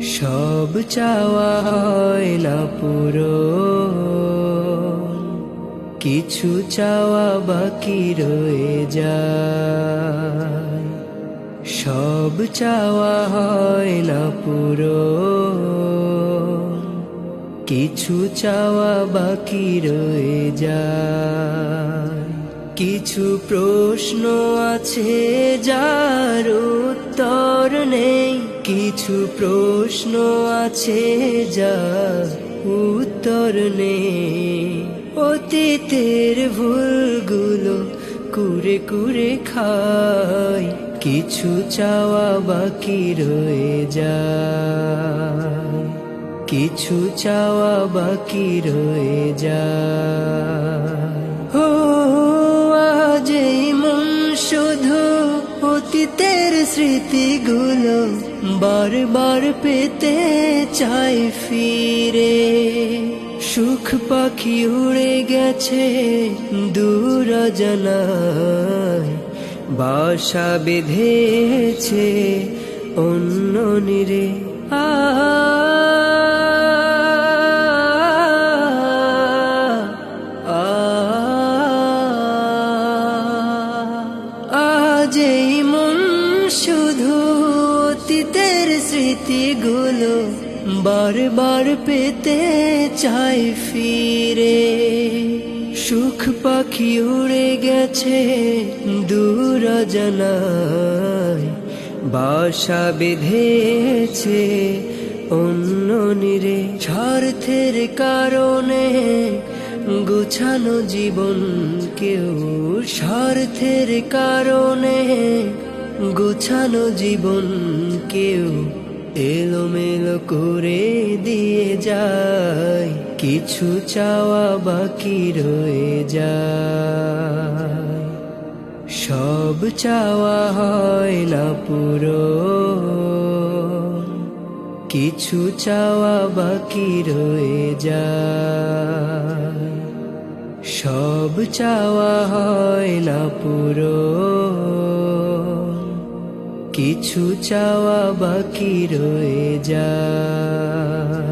সব চাওয়া হয় না পুরো কিছু চাওয়া বাকি রয়ে যায়। সব চাওয়া হয় না পুরো কিছু চাওয়া বাকি রয়ে যায়। কিছু প্রশ্ন আছে যার উত্তর নেই। কিছু প্রশ্ন আছে যা উত্তর নেই অতীতের ভুলগুলো কুরে কুরে খাই। কিছু চাওয়া বাকি রয়ে যায়। কিছু চাওয়া বাকি রয়ে যায়। ও, আজ মন শুধু অতীতের স্মৃতিগুলো বারবার পেতে চাই ফিরে। সুখ পাখি উড়ে গেছে দূর জানায় বাসা বেঁধেছে অন্য নিরে। আ অতীতের স্মৃতিগুলো বারবার পেতে চাই ফিরে। সুখ পাখি উড়ে গেছে দূর জানায় বাসা বেঁধেছে অন্য নিরে। স্বার্থের কারণে গুছানো জীবন কেউ স্বার্থের কারণে গুছানো জীবন কেউ এলোমেলো করে দিয়ে যায়। কিছু চাওয়া বাকি রয়ে যায়। সব চাওয়া হয় না পুরো। কিছু চাওয়া বাকি রয়ে যায়। সব চাওয়া হয় না পুরো। কিছু চাওয়া বাকি রয়ে যায়।